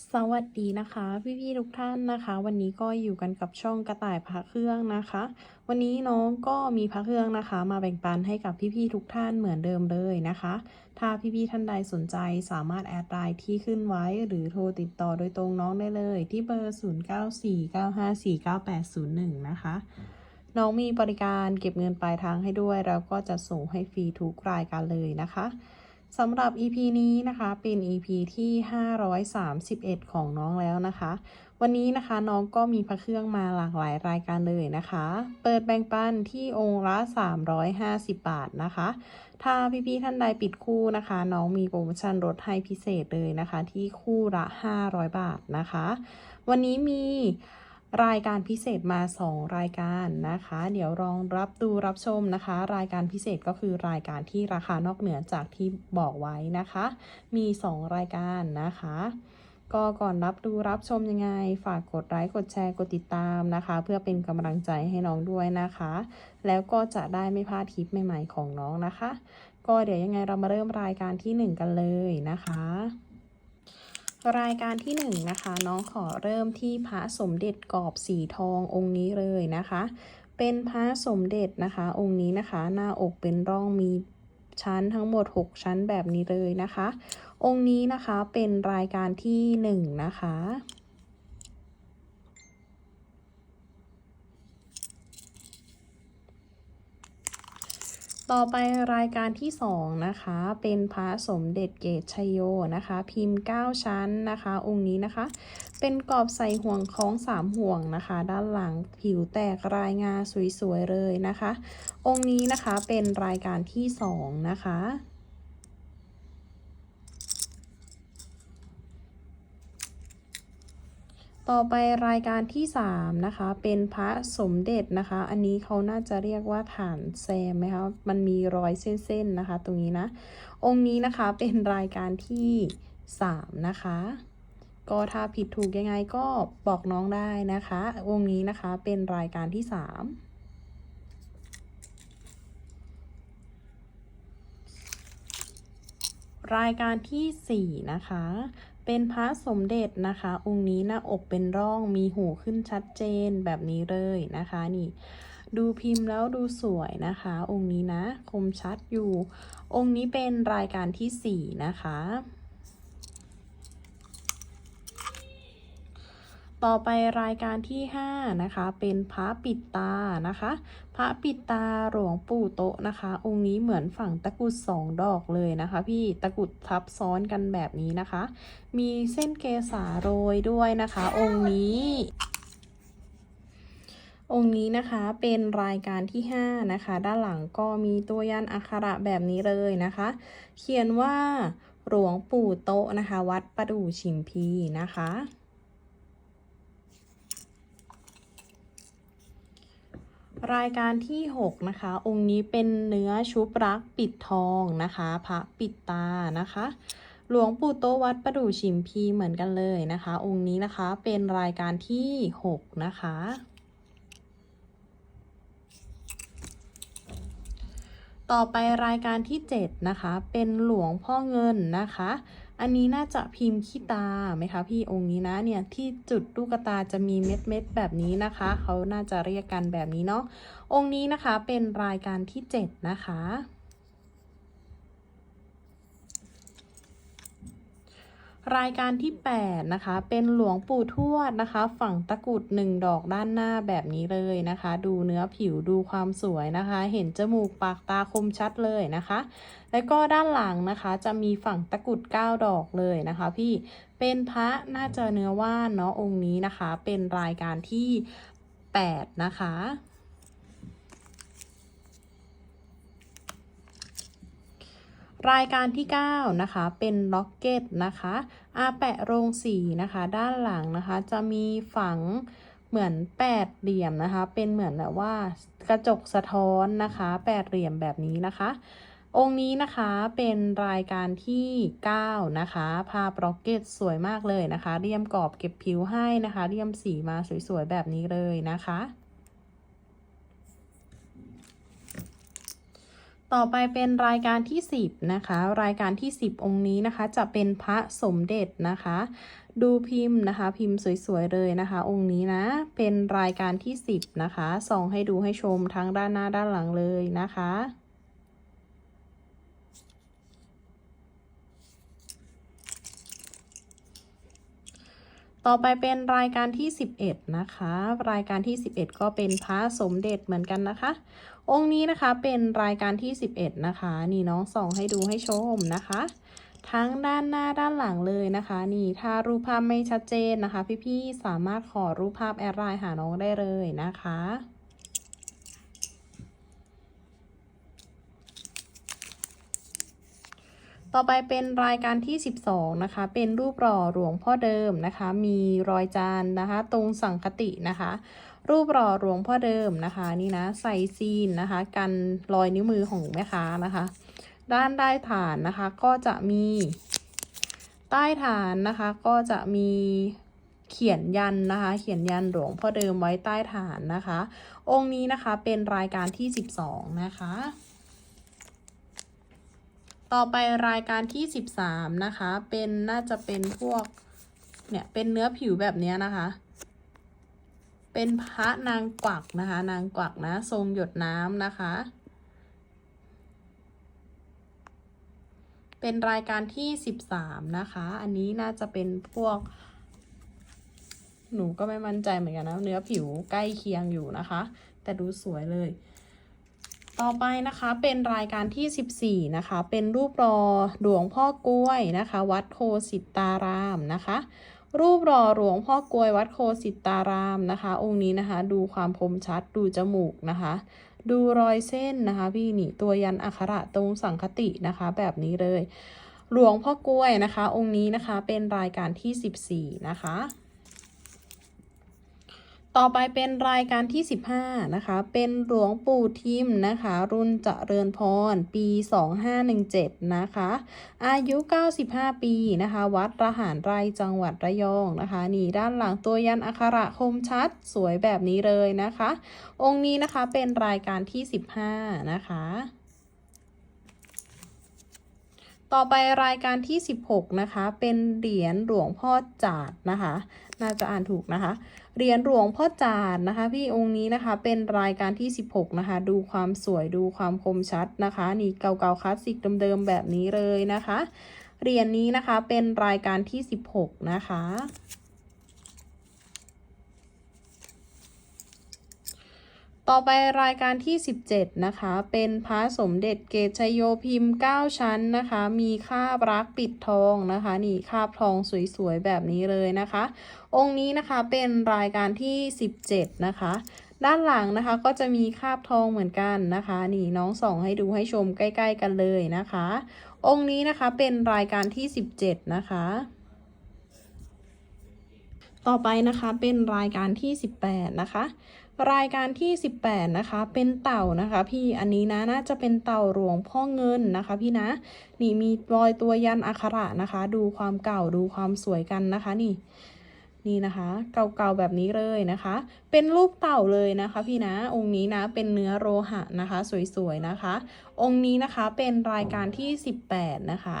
สวัสดีนะคะ พี่ๆทุกท่านนะคะ วันนี้ก็อยู่กันกับช่องกระต่ายพระเครื่องนะคะ วันนี้น้องก็มีพระเครื่องนะคะ มาแบ่งปันให้กับพี่ๆทุกท่านเหมือนเดิมเลยนะคะ ถ้าพี่ๆท่านใดสนใจสามารถแอดไลน์ที่ขึ้นไว้หรือโทรติดต่อโดยตรงน้องได้เลย ที่เบอร์ 0949549801 นะคะ น้องมีบริการเก็บเงินปลายทางให้ด้วย แล้วก็จะส่งให้ฟรีทุกรายการเลยนะคะ สำหรับ EP นี้นะคะเป็น EP ที่ 531 ของน้องแล้วนะคะ วันนี้นะคะน้องก็มีพระเครื่องมาหลากหลายรายการเลยนะคะ เปิดแบ่งปันที่องค์ละ 350 บาทนะคะ ถ้าพี่ๆท่านใดปิดคู่นะคะ น้องมีโปรโมชั่นลดให้พิเศษเลยนะคะ ที่คู่ละ 500 บาทนะคะ วันนี้มี รายการพิเศษมา 2 รายการนะคะ เดี๋ยวลองรับดูรับชมนะคะ รายการพิเศษก็คือรายการที่ราคานอกเหนือจากที่บอกไว้นะคะ มี 2 รายการนะคะก็ก่อนรับดูรับชมยังไง ฝากกดไลค์กดแชร์กดติดตามนะคะ เพื่อเป็นกำลังใจให้น้องด้วยนะคะ แล้วก็จะได้ไม่พลาดคลิปใหม่ ๆ ของน้องนะคะ ก็เดี๋ยวยังไงเรามาเริ่มรายการที่ 1 กันเลยนะคะ รายการที่1นงนะคะน้องขอเริ่มที่พระสมเด็จกรอบสีทององค์นี้เลยนะคะ เป็นพระสมเด็จนะคะ องค์นี้นะคะ หน้าอกเป็นร่องมีชั้นทั้งหมด 6 ชั้นแบบนี้เลยนะคะ องค์นี้นะคะเป็นรายการที่ 1 นะคะ ต่อไปรายการที่ 2 นะคะ เป็นพระสมเด็จเกตชยโยนะคะ พิมพ์ 9 ชั้นนะคะ องค์นี้นะคะ เป็นกรอบใส่ห่วงคล้อง 3 ห่วงนะคะ ด้านหลังผิวแตกรายงาสวยๆเลยนะคะ องค์นี้นะคะเป็นรายการที่ 2 นะคะ ต่อไปรายการที่ 3 นะคะ เป็นพระสมเด็จนะคะ อันนี้เขาน่าจะเรียกว่าฐานแซมไหมคะมันมีรอยเส้นๆนะคะ ตรงนี้นะ องค์นี้นะคะเป็นรายการที่ 3 นะคะ ก็ถ้าผิดถูกยังไงก็บอกน้องได้นะคะ องค์นี้นะคะเป็นรายการที่ 3รายการที่ 4 นะคะ เป็นพระสมเด็จนะคะ องค์นี้หน้าอกเป็นร่องมีหูขึ้นชัดเจนแบบนี้เลยนะคะนี่ ดูพิมพ์แล้วดูสวยนะคะ องค์นี้นะ คมชัดอยู่ องค์นี้เป็นรายการที่ 4 นะคะ ต่อไปรายการที่ 5 นะคะ เป็นพระปิดตานะคะ พระปิตาหลวงปู่โตะนะคะ องค์นี้เหมือนฝั่งตะกุดสองดอกเลยนะคะ พี่ตะกุดทับซ้อนกันแบบนี้นะคะ มีเส้นเกษาโรยด้วยนะคะ องค์นี้ องค์นี้นะคะเป็นรายการที่ 5 นะคะ ด้านหลังก็มีตัวยันอักขระแบบนี้เลยนะคะ เขียนว่าหลวงปู่โตะนะคะ วัดประดู่ชิมพีนะคะ รายการที่ 6 นะคะ องค์นี้เป็นเนื้อชุบรักปิดทองนะคะพระปิดตานะคะ หลวงปู่โตวัดประดู่ชิมพีเหมือนกันเลยนะคะ องค์นี้นะคะเป็นรายการที่ 6 นะคะ ต่อไปรายการที่ 7 นะคะ เป็นหลวงพ่อเงินนะคะ อันนี้น่าจะพิมพ์ขี้ตาไหมคะพี่องค์นี้นะเนี่ยที่จุดลูกตาจะมีเม็ดเม็ดๆแบบนี้นะคะ เขาน่าจะเรียกกันแบบนี้เนาะองค์นี้นะคะเป็นรายการที่ 7 นะคะ รายการที่ 8 นะคะ เป็นหลวงปู่ทวดนะคะ ฝั่งตะกุดหนึ่งดอกด้านหน้าแบบนี้เลยนะคะ ดูเนื้อผิวดูความสวยนะคะ เห็นจมูกปากตาคมชัดเลยนะคะ แล้วก็ด้านหลังนะคะจะมีฝั่งตะกุด 9 ดอกเลยนะคะ พี่เป็นพระน่าจะเนื้อว่านเนาะองค์นี้นะคะ เป็นรายการที่ 8 นะคะ รายการที่ 9 นะคะ เป็นล็อกเก็ตนะคะอาแปะโรงสีนะคะ ด้านหลังนะคะ จะมีฝังเหมือนแปดเหลี่ยมนะคะ เป็นเหมือนแบบว่ากระจกสะท้อนนะคะแปดเหลี่ยมแบบนี้นะคะ องค์นี้นะคะเป็นรายการที่ 9 นะคะภาพล็อกเก็ตสวยมากเลยนะคะ เรียมกรอบเก็บผิวให้นะคะ เรียมสีมาสวยๆแบบนี้เลยนะคะ ต่อไปเป็นรายการที่ 10 นะคะ รายการที่ 10 องค์นี้นะคะ จะเป็นพระสมเด็จนะคะ ดูพิมพ์นะคะ พิมพ์สวยๆเลยนะคะ องค์นี้นะ เป็นรายการที่ 10 นะคะ ส่องให้ดูให้ชมทั้งด้านหน้าด้านหลังเลยนะคะต่อไปเป็นรายการที่ 11 นะคะ รายการที่ 11 ก็เป็นพระสมเด็จเหมือนกันนะคะ องค์นี้นะคะเป็นรายการที่ 11 นะคะ นี่น้องส่องให้ดูให้ชมนะคะ ทั้งด้านหน้าด้านหลังเลยนะคะ นี่ถ้ารูปภาพไม่ชัดเจนนะคะ พี่ๆสามารถขอรูปภาพแอดไลน์หาน้องได้เลยนะคะต่อไปเป็นรายการที่ 12 นะคะ เป็นรูปหล่อหลวงพ่อเดิมนะคะ มีรอยจานนะคะ ตรงสังคตินะคะ รูปหล่อหลวงพ่อเดิมนะคะ นี่นะใส่ซีนนะคะ กันรอยนิ้วมือของแม่ค้านะคะ ด้านใต้ฐานนะคะก็จะมี ใต้ฐานนะคะก็จะมีเขียนยันนะคะ เขียนยันหลวงพ่อเดิมไว้ใต้ฐานนะคะ องค์นี้นะคะเป็นรายการที่ 12 นะคะ ต่อไปรายการที่ 13 นะคะ เป็นน่าจะเป็นพวกเนี่ยเป็นเนื้อผิวแบบเนี้ยนะคะ เป็นพระนางกวักนะคะ นางกวักนะ ทรงหยดน้ำนะคะ เป็นรายการที่13นะคะ อันนี้น่าจะเป็นพวก หนูก็ไม่มั่นใจเหมือนกันนะ เนื้อผิวใกล้เคียงอยู่นะคะ แต่ดูสวยเลย ต่อไปนะคะเป็นรายการที่ 14 นะคะ เป็นรูปรอหลวงพ่อกล้วยนะคะ วัดโคสิตารามนะคะ รูปหล่อหลวงพ่อกวยวัดโคสิตารามนะคะ องค์นี้นะคะ ดูความคมชัดดูจมูกนะคะ ดูรอยเส้นนะคะ พี่นี่ตัวยันอักขระตรงสังคตินะคะ แบบนี้เลย หลวงพ่อกล้วยนะคะ องค์นี้นะคะเป็นรายการที่ 14 นะคะ ต่อไปเป็นรายการที่ 15 นะคะ เป็นหลวงปู่ทิมนะคะ รุ่นเจริญพร ปี 2517 นะคะ อายุ 95 ปีนะคะ วัดระหารไร่จังหวัดระยองนะคะ นี่ด้านหลังตัวยันอักขระคมชัดสวยแบบนี้เลยนะคะ องค์นี้นะคะเป็นรายการที่ 15 นะคะต่อไปรายการที่ 16 นะคะ เป็นเหรียญหลวงพ่อจาดนะคะ น่าจะอ่านถูกนะคะ เหรียญหลวงพ่อจาดนะคะ พี่องค์นี้นะคะเป็นรายการที่ 16 นะคะ ดูความสวยดูความคมชัดนะคะ นี่เก่าๆคลาสสิกเดิมๆแบบนี้เลยนะคะเหรียญนี้นะคะเป็นรายการที่ 16 นะคะ ต่อไปรายการที่ 17 นะคะ เป็นพระสมเด็จเกตชโยพิมพ์ 9 ชั้นนะคะ มีคาบรักปิดทองนะคะ นี่คาบทองสวยๆ แบบนี้เลยนะคะ องค์นี้นะคะเป็นรายการที่ 17 นะคะ ด้านหลังนะคะก็จะมีคาบทองเหมือนกันนะคะ นี่น้องส่องให้ดูให้ชมใกล้ ๆ กันเลยนะคะ องค์นี้นะคะเป็นรายการที่ 17 นะคะต่อไปนะคะเป็นรายการที่ 18 นะคะ รายการที่ 18 นะคะ เป็นเต่านะคะ พี่อันนี้นะน่าจะเป็นเต่าหลวงพ่อเงินนะคะ พี่นะ นี่มีรอยตัวยันอักขระนะคะ ดูความเก่าดูความสวยกันนะคะนี่นี่นะคะ เก่าๆแบบนี้เลยนะคะ เป็นรูปเต่าเลยนะคะ พี่นะองค์นี้นะเป็นเนื้อโลหะนะคะ สวยๆนะคะ องค์นี้นะคะเป็นรายการที่ 18 นะคะ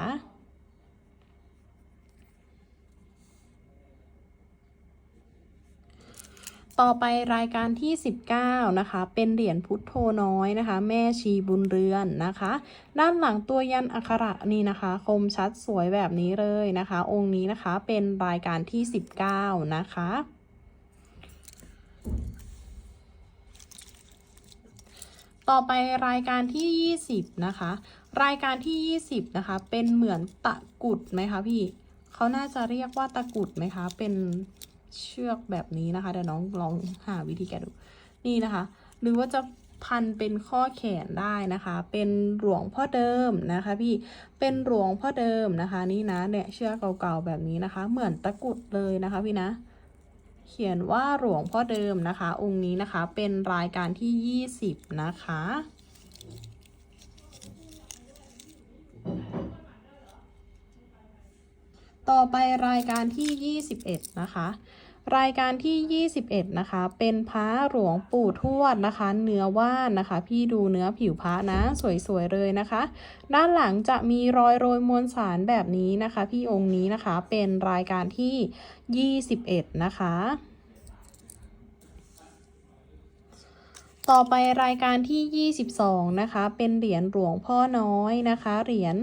ต่อไปรายการที่ 19 นะคะ เป็นเหรียญพุทโธน้อยนะคะ แม่ชีบุญเรือนนะคะ ด้านหลังตัวยันอักขระนี่นะคะ คมชัดสวยแบบนี้เลยนะคะ องค์นี้นะคะเป็นรายการที่ 19 นะคะต่อไปรายการที่ 20 นะคะ รายการที่ 20 นะคะ เป็นเหมือนตะกุดไหมคะพี่ เขาน่าจะเรียกว่าตะกุดไหมคะ เป็น เชือกแบบนี้นะคะเดี๋ยวน้องลองหาวิธีแกะดูนี่นะคะ หรือว่าจะพันเป็นข้อแขนได้นะคะ เป็นหลวงพ่อเดิมนะคะพี่ เป็นหลวงพ่อเดิมนะคะ นี่นะเนี่ยเชือกเก่าๆแบบนี้นะคะ เหมือนตะกุดเลยนะคะพี่นะ เขียนว่าหลวงพ่อเดิมนะคะ องค์นี้นะคะ เป็นรายการที่ 20 นะคะ ต่อไปรายการที่ 21 นะคะ รายการที่ 21 นะคะ เป็นพระหลวงปู่ทวดนะคะ เนื้อว่านนะคะ พี่ดูเนื้อผิวพระนะ สวยๆเลยนะคะ ด้านหลังจะมีรอยโรยมวลสารแบบนี้นะคะ พี่องค์นี้นะคะ เป็นรายการที่ 21 นะคะต่อไปรายการที่ 22 นะคะ เป็นเหรียญหลวงพ่อน้อยนะคะ เหรียญ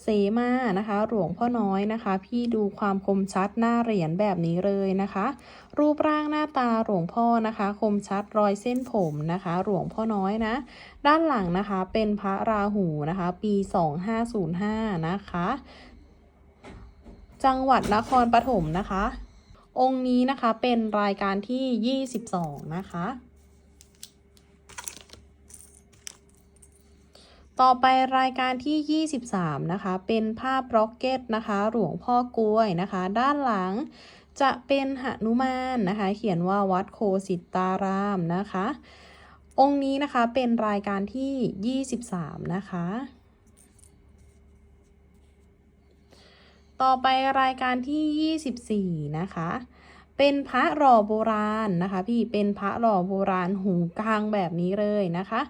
เซมานะคะ หลวงพ่อน้อยนะคะ พี่ดูความคมชัดหน้าเหรียญแบบนี้เลยนะคะ รูปร่างหน้าตาหลวงพ่อนะคะ คมชัดรอยเส้นผมนะคะ หลวงพ่อน้อยนะ ด้านหลังนะคะเป็นพระราหูนะคะ ปี 2505 นะคะ จังหวัดนครปฐมนะคะ องค์นี้นะคะเป็นรายการที่ 22 นะคะ ต่อไปรายการที่ 23 นะคะ เป็นภาพร็อกเก็ตนะคะ หลวงพ่อกล้วยนะคะ ด้านหลังจะเป็นหนุมานนะคะ เขียนว่าวัดโคสิตารามนะคะ องค์นี้นะคะเป็นรายการที่ 23 นะคะ ต่อไปรายการที่ 24 นะคะ เป็นพระหล่อโบราณนะคะ พี่เป็นพระหล่อโบราณหูกลางแบบนี้เลยนะคะ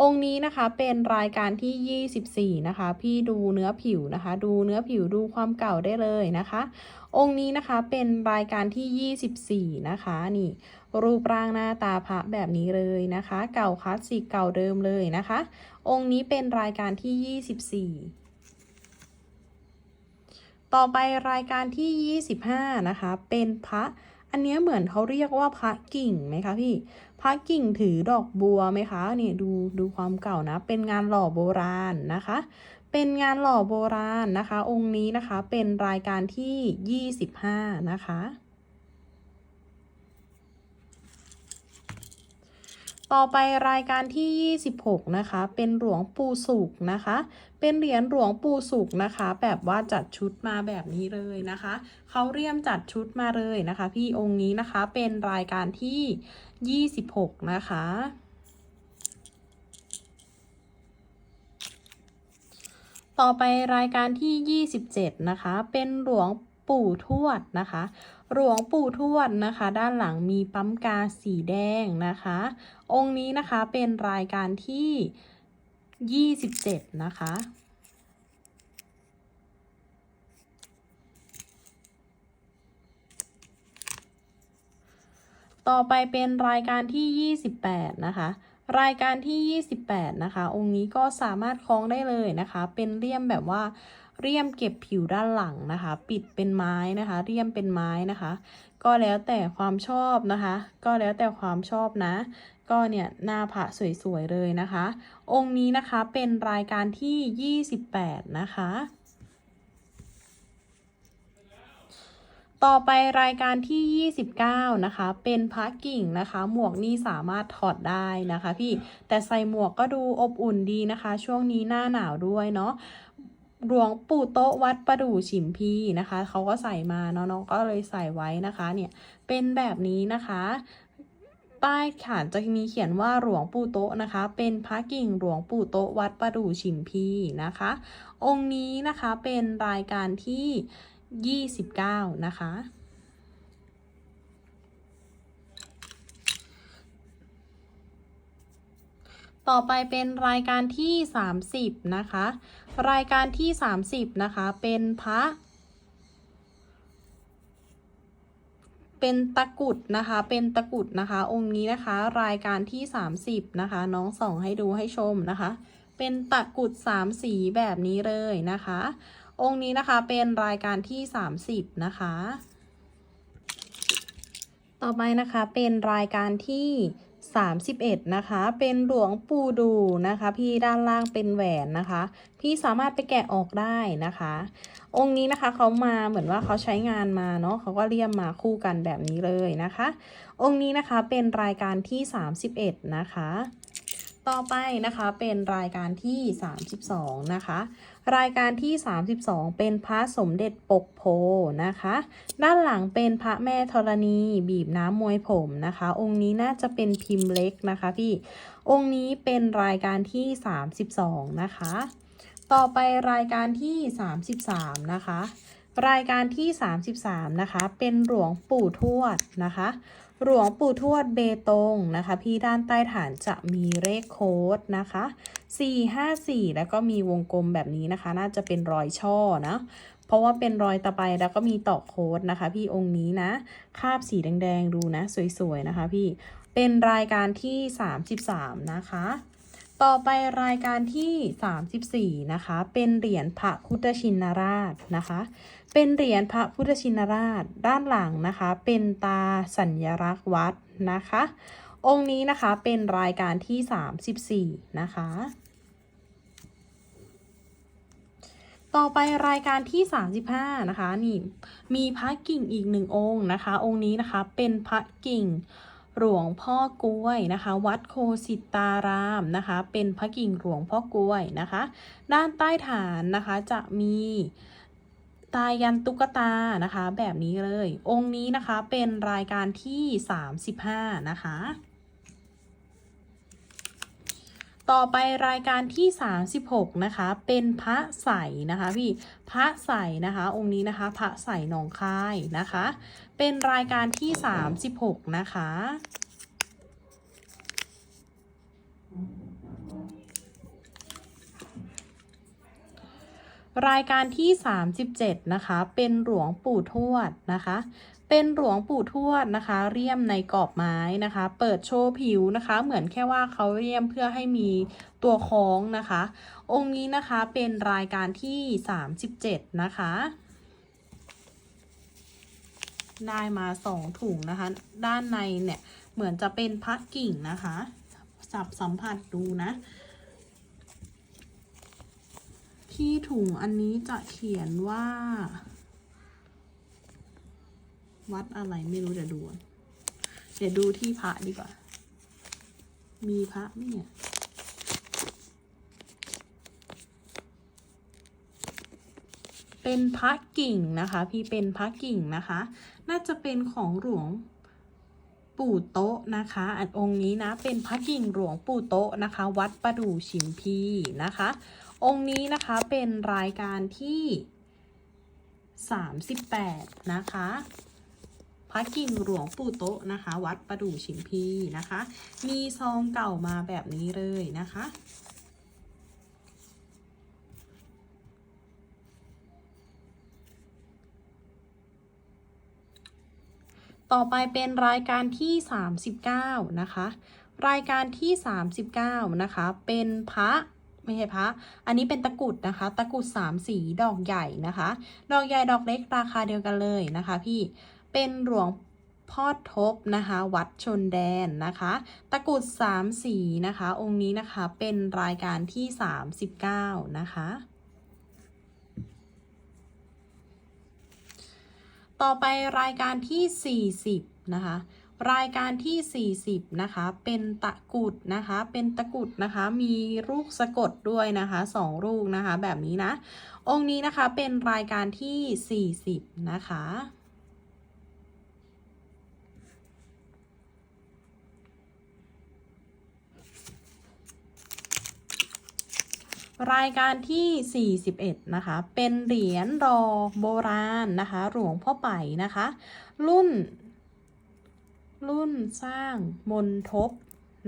องค์นี้นะคะเป็นรายการที่ 24 นะคะ พี่ดูเนื้อผิวนะคะ ดูเนื้อผิวดูความเก่าได้เลยนะคะ องค์นี้นะคะเป็นรายการที่ 24 นะคะนี่ รูปร่างหน้าตาพระแบบนี้เลยนะคะ เก่าคลาสสิกเก่าเดิมเลยนะคะ องค์นี้เป็นรายการที่ 24ต่อไปรายการที่ 25 นะคะ เป็นพระ อันนี้เหมือนเขาเรียกว่าพระกิ่งไหมคะพี่พระกิ่งถือดอกบัวไหมคะเนี่ยดูดูความเก่านะ เป็นงานหล่อโบราณนะคะ เป็นงานหล่อโบราณนะคะ องค์นี้นะคะเป็นรายการที่ 25 นะคะ ต่อไปรายการที่ 26 นะคะ เป็นหลวงปู่สุกนะคะ เป็นเหรียญหลวงปู่สุกนะคะ แบบว่าจัดชุดมาแบบนี้เลยนะคะเขาเรียมจัดชุดมาเลยนะคะ พี่องค์นี้นะคะเป็นรายการที่ 26 นะคะต่อไปรายการที่ 27 นะคะ เป็นหลวงปู่ทวดนะคะ หลวงปู่ทวดนะคะ ด้านหลังมีปั๊มกาสีแดงนะคะ องค์นี้นะคะเป็นรายการที่ 27นะคะ ต่อไปเป็นรายการที่28นะคะ รายการที่28นะคะ องค์นี้ก็สามารถคล้องได้เลยนะคะ เป็นเลี่ยมแบบว่าเลี่ยมเก็บผิวด้านหลังนะคะ ปิดเป็นไม้นะคะเลี่ยมเป็นไม้นะคะ ก็แล้วแต่ความชอบนะคะ ก็แล้วแต่ความชอบนะ ก็เนี่ยหน้าผะสวยๆเลยนะคะ องค์นี้นะคะเป็นรายการที่ 28 นะคะ ต่อไปรายการที่ 29 นะคะ เป็นพระกิ่งนะคะ หมวกนี่สามารถถอดได้นะคะ พี่แต่ใส่หมวกก็ดูอบอุ่นดีนะคะ ช่วงนี้หน้าหนาวด้วยเนาะหลวงปู่โต๊ะวัดประดู่ฉิมพีนะคะ เขาก็ใส่มาเนาะน้องก็เลยใส่ไว้นะคะ เนี่ยเป็นแบบนี้นะคะ ใต้ฐานจะมีเขียนว่าหลวงปู่โต๊ะนะคะ เป็นพระกิ่งหลวงปู่โต๊ะวัดประดู่ฉิมพีนะคะ องค์นี้นะคะเป็นรายการที่ 29 นะคะ ต่อไปเป็นรายการที่ 30 นะคะ รายการที่ 30 นะคะ เป็นพระ เป็นตะกุดนะคะ เป็นตะกุดนะคะ องค์นี้นะคะ รายการที่ 30 นะคะ น้องส่องให้ดูให้ชมนะคะ เป็นตะกุด 3 สีแบบนี้เลยนะคะ องค์นี้นะคะเป็นรายการที่ 30 นะคะ ต่อไปนะคะเป็นรายการที่31 นะคะ เป็นหลวงปู่ดูนะคะ พี่ด้านล่างเป็นแหวนนะคะ พี่สามารถไปแกะออกได้นะคะ องค์นี้นะคะเขามาเหมือนว่าเขาใช้งานมาเนาะเขาก็เลี่ยมมาคู่กันแบบนี้เลยนะคะ องค์นี้นะคะเป็นรายการที่ 31 นะคะ ต่อไปนะคะเป็นรายการที่ 32 นะคะ รายการที่ 32 เป็นพระสมเด็จปกโพนะคะ ด้านหลังเป็นพระแม่ธรณีบีบน้ำมวยผมนะคะ องค์นี้น่าจะเป็นพิมพ์เล็กนะคะพี่องค์นี้เป็นรายการที่ 32 นะคะ ต่อไปรายการที่ 33 นะคะ รายการที่ 33 นะคะ เป็นหลวงปู่ทวดนะคะ หลวงปู่ทวดเบตงนะคะ พี่ด้านใต้ฐานจะมีเลขโค้ดนะคะ 454 แล้วก็มีวงกลมแบบนี้นะคะ น่าจะเป็นรอยช่อนะเพราะว่าเป็นรอยตะไบแล้วก็มีตอกโค้ดนะคะ พี่องค์นี้นะ คาบสีแดงๆดูนะ สวยๆนะคะ พี่เป็นรายการที่ 33 นะคะ ต่อไปรายการที่ 34 นะคะ เป็นเหรียญพระพุทธชินราชนะคะ เป็นเหรียญพระพุทธชินราชด้านหลังนะคะ เป็นตาสัญลักษณ์วัดนะคะ องค์นี้นะคะเป็นรายการที่ 34 นะคะ ต่อไปรายการที่ 35 นะคะนี่มีพระกิ่งอีกหนึ่งองค์นะคะ องค์นี้นะคะเป็นพระกิ่ง หลวงพ่อกล้วยนะคะ วัดโคสิตารามนะคะ เป็นพระกิ่งหลวงพ่อกล้วยนะคะ ด้านใต้ฐานนะคะจะมีตายันตุ๊กตานะคะ แบบนี้เลย องค์นี้นะคะเป็นรายการที่ 35 นะคะ ต่อไปรายการที่ 36 นะคะ เป็นพระใสนะคะพี่พระใสนะคะ องค์นี้นะคะ พระใสหนองคายนะคะ เป็นรายการที่ 36 นะคะ รายการที่ 37 นะคะ เป็นหลวงปู่ทวดนะคะ เป็นหลวงปู่ทวดนะคะ เรียมในกรอบไม้นะคะ เปิดโชว์ผิวนะคะ เหมือนแค่ว่าเขาเรียมเพื่อให้มีตัวคล้องนะคะ องค์นี้นะคะเป็นรายการที่ 37 นะคะ ได้มาสองถุงนะคะ ด้านในเนี่ยเหมือนจะเป็นพระกิ่งนะคะสับสัมผัสดูนะ ที่ถุงอันนี้จะเขียนว่า วัดอะไรไม่รู้เดี๋ยวดู เดี๋ยวดูที่พระดีกว่า มีพระไหมเนี่ย เป็นพระกิ่งนะคะ พี่เป็นพระกิ่งนะคะ น่าจะเป็นของหลวงปู่โต๊ะนะคะ อันองค์นี้นะเป็นพระกิ่งหลวงปู่โต๊ะนะคะ วัดประดู่ชิมพีนะคะ องค์นี้นะคะเป็นรายการที่ 38 นะคะพระกิ่งหลวงปู่โต๊ะนะคะ วัดประดู่ชิมพีนะคะ มีซองเก่ามาแบบนี้เลยนะคะ ต่อไปเป็นรายการที่ 39 นะคะ รายการที่ 39 นะคะ เป็นพระไม่ใช่พระ อันนี้เป็นตะกุดนะคะ ตะกุดสามสีดอกใหญ่นะคะ ดอกใหญ่ดอกเล็กราคาเดียวกันเลยนะคะพี่ เป็นหลวงพ่อทบนะคะ วัดชนแดนนะคะ ตะกุดสามสีนะคะ องค์นี้นะคะ เป็นรายการที่ 39 นะคะ ต่อไปรายการที่ 40 นะคะ รายการที่ 40 นะคะ เป็นตะกุดนะคะ เป็นตะกุดนะคะ มีลูกสะกดด้วยนะคะสองลูกนะคะ แบบนี้นะ องค์นี้นะคะเป็นรายการที่ 40 นะคะ รายการที่ 41 นะคะ เป็นเหรียญรอโบราณนะคะ หลวงพ่อไปนะคะ รุ่น รุ่นสร้างมนทบ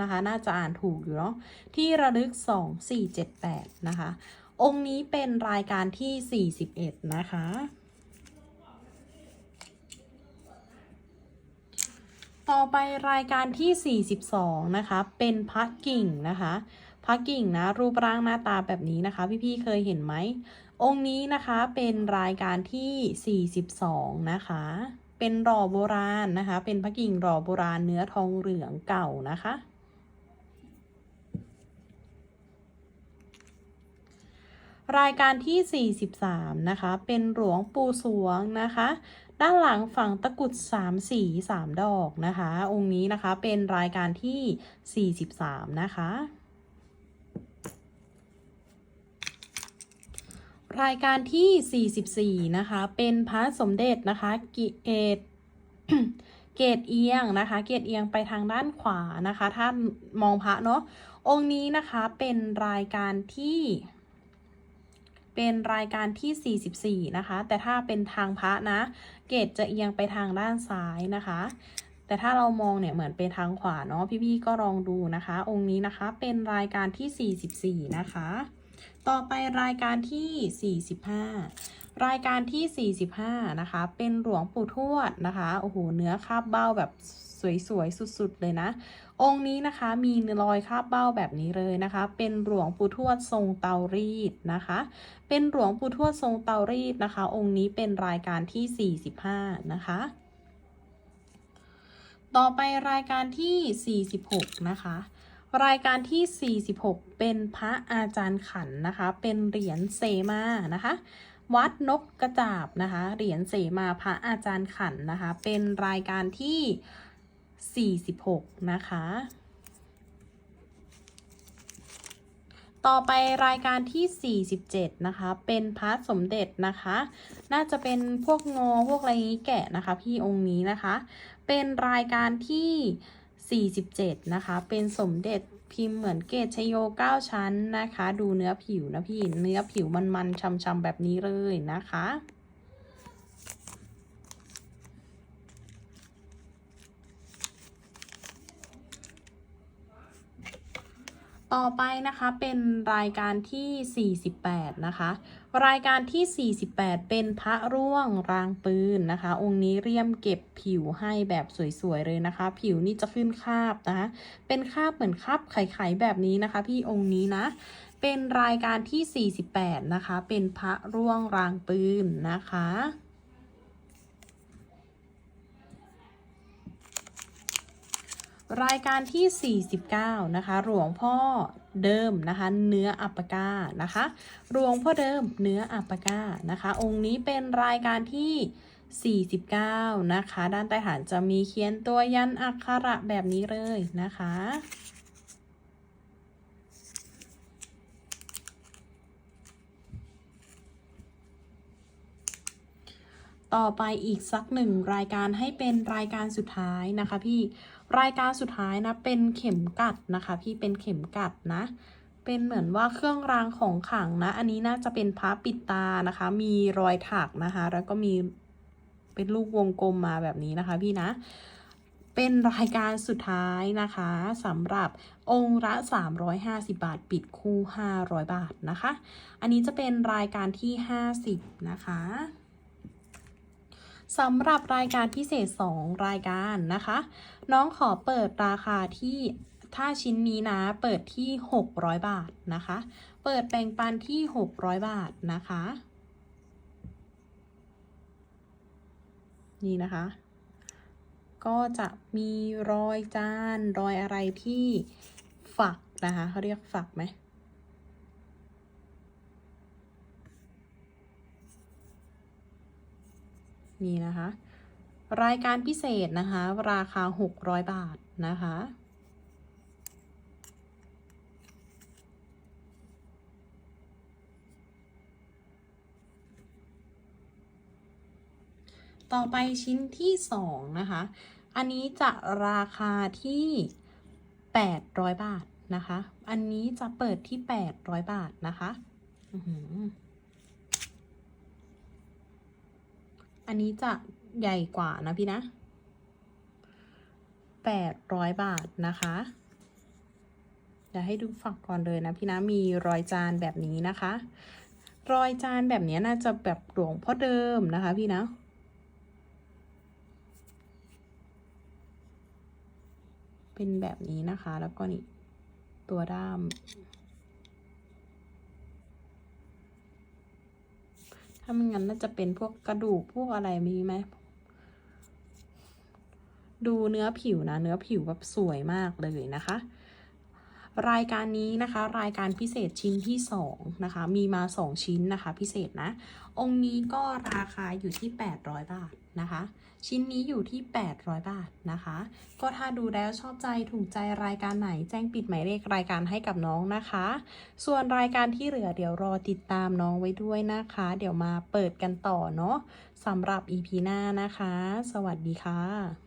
นะคะ น่าจะอ่านถูกอยู่เนาะ ที่ระลึก 2478 นะคะ องค์นี้เป็นรายการที่ 41 นะคะ ต่อไปรายการที่ 42 นะคะ เป็นพระกิ่งนะคะ พระกิ่งนะ รูปร่างหน้าตาแบบนี้นะคะ พี่ๆเคยเห็นไหม องค์นี้นะคะเป็นรายการที่ 42 นะคะ เป็นหล่อโบราณนะคะ เป็นพระกิ่งหล่อโบราณเนื้อทองเหลืองเก่านะคะ รายการที่ 43 นะคะ เป็นหลวงปู่สวงนะคะด้านหลังฝั่งตะกุด3สี3ดอกนะคะ องค์นี้นะคะเป็นรายการที่ 43 นะคะ รายการที่ 44 นะคะ เป็นพระสมเด็จนะคะกิเอตเกตเอียงนะคะ เกตเอียงไปทางด้านขวานะคะ ถ้ามองพระเนาะ องค์นี้นะคะเป็นรายการที่ เป็นรายการที่ 44 นะคะ แต่ถ้าเป็นทางพระนะ เกรดจะเอียงไปทางด้านซ้ายนะคะ แต่ถ้าเรามองเนี่ยเหมือนเป็นทางขวาเนาะ พี่ๆก็ลองดูนะคะ องค์นี้นะคะเป็นรายการที่ 44 นะคะ ต่อไปรายการที่ 45 รายการที่ 45 นะคะ เป็นหลวงปู่ทวดนะคะ โอ้โห เนื้อคาบเบ้าแบบสวยๆ สุดๆ เลยนะ องค์นี้นะคะมีรอยคาบเบ้าแบบนี้เลยนะคะ เป็นหลวงปู่ทวดทรงเตารีดนะคะ เป็นหลวงปู่ทวดทรงเตารีดนะคะ องค์นี้เป็นรายการที่ 45 นะคะต่อไปรายการที่ 46 นะคะ รายการที่ 46 เป็นพระอาจารย์ขันนะคะ เป็นเหรียญเสมานะคะ วัดนกกระจาบนะคะ เหรียญเสมาพระอาจารย์ขันนะคะ เป็นรายการที่ 46 นะคะ ต่อไปรายการที่ 47 นะคะ เป็นพระสมเด็จนะคะ น่าจะเป็นพวกงอพวกอะไรนี้แกะนะคะ พี่องค์นี้นะคะ เป็นรายการที่ 47 นะคะ เป็นสมเด็จพิมพ์เหมือนเกตชโย 9 ชั้นนะคะ ดูเนื้อผิวนะพี่ เนื้อผิวมันๆช่ำๆแบบนี้เลยนะคะ ต่อไปนะคะเป็นรายการที่ 48 นะคะ รายการที่ 48 เป็นพระร่วงรางปืนนะคะ องค์นี้เรียมเก็บผิวให้แบบสวยๆเลยนะคะ ผิวนี่จะขึ้นคาบนะคะเป็นคาบเหมือนคาบไข่ๆแบบนี้นะคะ พี่องค์นี้นะ เป็นรายการที่ 48 นะคะ เป็นพระร่วงรางปืนนะคะ รายการที่ 49 นะคะ หลวงพ่อเดิมนะคะ เนื้ออัปปกานะคะ หลวงพ่อเดิมเนื้ออัปปกานะคะ องค์นี้เป็นรายการที่ 49 นะคะ ด้านใต้ฐานจะมีเขียนตัวยันอักขระแบบนี้เลยนะคะต่อไปอีกสักหนึ่งรายการให้เป็นรายการสุดท้ายนะคะพี่ รายการสุดท้ายนะเป็นเข็มกัดนะคะ พี่เป็นเข็มกัดนะ เป็นเหมือนว่าเครื่องรางของขลังนะ อันนี้น่าจะเป็นพระปิดตานะคะ มีรอยถักนะคะ แล้วก็มีเป็นลูกวงกลมมาแบบนี้นะคะพี่นะเป็นรายการสุดท้ายนะคะสำหรับองค์ละ 350 บาท ปิดคู่ 500 บาทนะคะ อันนี้จะเป็นรายการที่ 50 นะคะ สำหรับรายการพิเศษ 2 รายการนะคะ น้องขอเปิดราคาที่ถ้าชิ้นนี้นะเปิดที่ 600 บาทนะคะ เปิดแบ่งปันที่ 600 บาทนะคะ นี่นะคะ ก็จะมีรอยจานรอยอะไรที่ฝักนะคะเขาเรียกฝักไหม นี่นะคะ รายการพิเศษนะคะ ราคา 600 บาทนะคะต่อไปชิ้นที่ 2 นะคะ อันนี้จะราคาที่ 800 บาทนะคะ อันนี้จะเปิดที่ 800 บาทนะคะ อือ อันนี้จะใหญ่กว่านะพี่นะแปดร้อยบาทนะคะเดี๋ยวให้ดูฝักก่อนเลยนะพี่นะมีรอยจานแบบนี้นะคะ รอยจานแบบนี้น่าจะแบบหลวงพ่อเดิมนะคะพี่นะเป็นแบบนี้นะคะ แล้วก็นี่ตัวด้าม ถ้าไม่งั้นน่าจะเป็นพวกกระดูกพวกอะไรมีไหม ดูเนื้อผิวนะ เนื้อผิวแบบสวยมากเลยนะคะ รายการนี้นะคะ รายการพิเศษชิ้นที่2นะคะ มีมา 2 ชิ้นนะคะ พิเศษนะ องค์นี้ก็ราคาอยู่ที่ 800 บาทนะคะ ชิ้นนี้อยู่ที่ 800 บาทนะคะ ก็ถ้าดูแล้วชอบใจถูกใจรายการไหนแจ้งปิดหมายเลขรายการให้กับน้องนะคะ ส่วนรายการที่เหลือเดี๋ยวรอติดตามน้องไว้ด้วยนะคะ เดี๋ยวมาเปิดกันต่อเนาะสำหรับ EP หน้านะคะ สวัสดีค่ะ